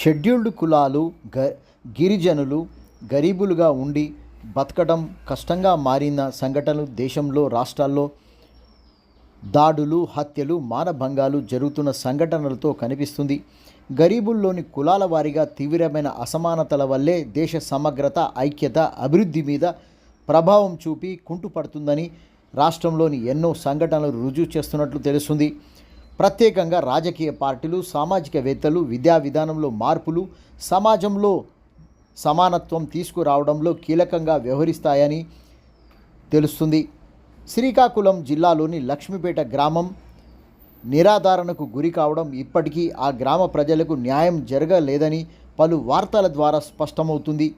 Scheduled కులాలు గ గిరిజనులు గరీబులుగా ఉండి బతకడం కష్టంగా మారిన సంఘటనలు దేశంలో రాష్ట్రాల్లో దాడులు హత్యలు మానభంగాలు జరుగుతున్న సంఘటనలతో కనిపిస్తుంది. గరీబుల్లోని కులాల వారీగా తీవ్రమైన అసమానతల వల్లే దేశ సమగ్రత ఐక్యత అభివృద్ధి మీద ప్రభావం చూపి కుంటుపడుతుందని రాష్ట్రంలోని ఎన్నో సంఘటనలు రుజువు చేస్తున్నట్లు తెలుస్తుంది. ప్రత్యేకంగా రాజకీయ పార్టీలు సామాజికవేత్తలు విద్యా విధానంలో మార్పులు సమాజంలో సమానత్వం తీసుకురావడంలో కీలకంగా వ్యవహరిస్తాయని తెలుస్తుంది. శ్రీకాకుళం జిల్లాలోని లక్ష్మీపేట గ్రామం నిరాధారణకు గురి కావడం ఇప్పటికీ ఆ గ్రామ ప్రజలకు న్యాయం జరగలేదని పలు వార్తల ద్వారా స్పష్టమవుతుంది.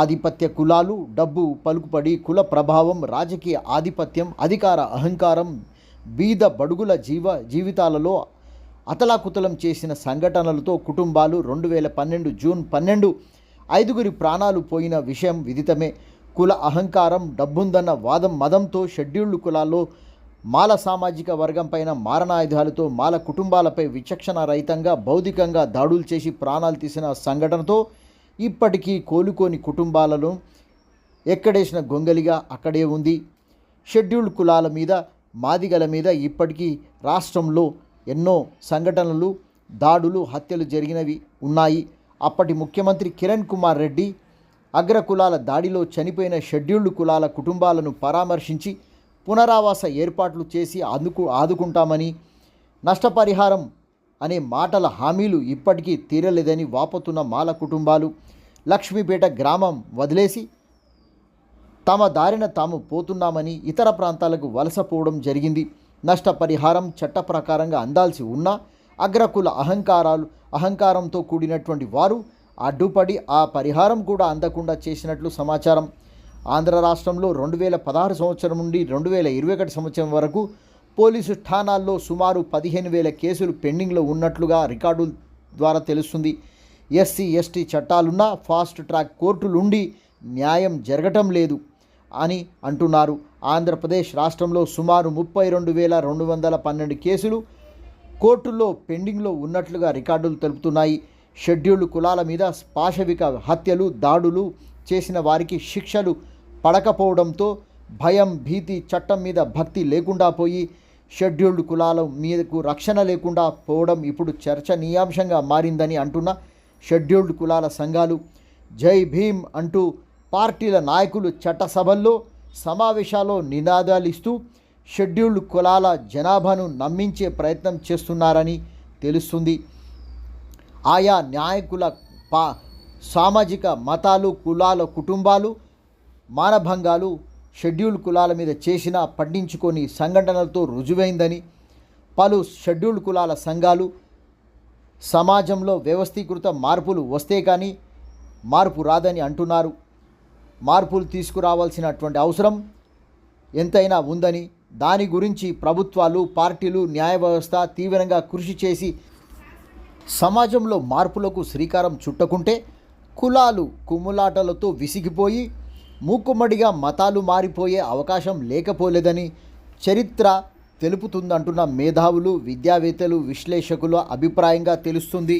ఆధిపత్య కులాలు డబ్బు పలుకుపడి కుల ప్రభావం రాజకీయ ఆధిపత్యం అధికార అహంకారం బీద బడుగుల జీవ జీవితాలలో అతలాకుతలం చేసిన సంఘటనలతో కుటుంబాలు రెండు వేల పన్నెండు జూన్ పన్నెండు ఐదుగురి ప్రాణాలు పోయిన విషయం విదితమే. కుల అహంకారం డబ్బుందన్న వాదం మదంతో షెడ్యూల్డ్ కులాల్లో మాల సామాజిక వర్గం పైన మారణాయుధాలతో మాల కుటుంబాలపై విచక్షణ రహితంగా భౌతికంగా దాడులు చేసి ప్రాణాలు తీసిన సంఘటనతో ఇప్పటికీ కోలుకోని కుటుంబాలను ఎక్కడేసిన గొంగలిగా అక్కడే ఉంది. షెడ్యూల్డ్ కులాల మీద మాదిగల మీద ఇప్పటికీ రాష్ట్రంలో ఎన్నో సంఘటనలు దాడులు హత్యలు జరిగినవి ఉన్నాయి. అప్పటి ముఖ్యమంత్రి కిరణ్ కుమార్ రెడ్డి అగ్ర కులాల దాడిలో చనిపోయిన షెడ్యూల్డ్ కులాల కుటుంబాలను పరామర్శించి పునరావాస ఏర్పాట్లు చేసి అందుకు ఆదుకుంటామని నష్టపరిహారం అనే మాటల హామీలు ఇప్పటికీ తీరలేదని వాపోతున్న మాల కుటుంబాలు లక్ష్మీపేట గ్రామం వదిలేసి తమ దారిన తాము పోతున్నామని ఇతర ప్రాంతాలకు వలసపోవడం జరిగింది. నష్టపరిహారం చట్ట ప్రకారంగా అందాల్సి ఉన్నా అగ్రకుల అహంకారాలు అహంకారంతో కూడినటువంటి వారు అడ్డుపడి ఆ పరిహారం కూడా అందకుండా చేసినట్లు సమాచారం. ఆంధ్ర రాష్ట్రంలో రెండు వేల పదహారు సంవత్సరం నుండి రెండు వేల ఇరవై ఒకటి సంవత్సరం వరకు పోలీసు ఠాణాల్లో సుమారు పదిహేను వేల కేసులు పెండింగ్లో ఉన్నట్లుగా రికార్డుల ద్వారా తెలుస్తుంది. ఎస్సీ ఎస్టీ చట్టాలున్నా ఫాస్ట్ ట్రాక్ కోర్టులుండి న్యాయం జరగటం లేదు. అని అంటున్నారు. ఆంధ్రప్రదేశ్ రాష్ట్రంలో సుమారు ముప్పై రెండు వేల రెండు వందల పన్నెండు కేసులు కోర్టుల్లో పెండింగ్లో ఉన్నట్లుగా రికార్డులు తెలుపుతున్నాయి. షెడ్యూల్డ్ కులాల మీద పాశవిక హత్యలు దాడులు చేసిన వారికి శిక్షలు పడకపోవడంతో భయం భీతి చట్టం మీద భక్తి లేకుండా పోయి షెడ్యూల్డ్ కులాల మీదకు రక్షణ లేకుండా పోవడం ఇప్పుడు చర్చనీయాంశంగా మారిందని అంటున్న షెడ్యూల్డ్ కులాల సంఘాలు. జై భీమ్ అంటూ పార్టీల నాయకులు చట్టసభల్లో సమావేశాల్లో నినాదాలు ఇస్తూ షెడ్యూల్డ్ కులాల జనాభాను నమ్మించే ప్రయత్నం చేస్తున్నారని తెలుస్తుంది. ఆయా నాయకుల పా సామాజిక మతాలు కులాల కుటుంబాలు మానభంగాలు షెడ్యూల్ కులాల మీద చేసిన పట్టించుకొని సంఘటనలతో రుజువైందని పలు షెడ్యూల్డ్ కులాల సంఘాలు సమాజంలో వ్యవస్థీకృత మార్పులు వస్తే కానీ మార్పు రాదని అంటున్నారు. మార్పులు తీసుకురావాల్సినటువంటి అవసరం ఎంతైనా ఉందని దాని గురించి ప్రభుత్వాలు పార్టీలు న్యాయ వ్యవస్థ తీవ్రంగా కృషి చేసి సమాజంలో మార్పులకు శ్రీకారం చుట్టకుంటే కులాలు కుమ్ములాటలతో విసిగిపోయి మూకుమ్మడిగా మతాలు మారిపోయే అవకాశం లేకపోలేదని చరిత్ర తెలుపుతుందంటున్న మేధావులు విద్యావేత్తలు విశ్లేషకుల అభిప్రాయంగా తెలుస్తుంది.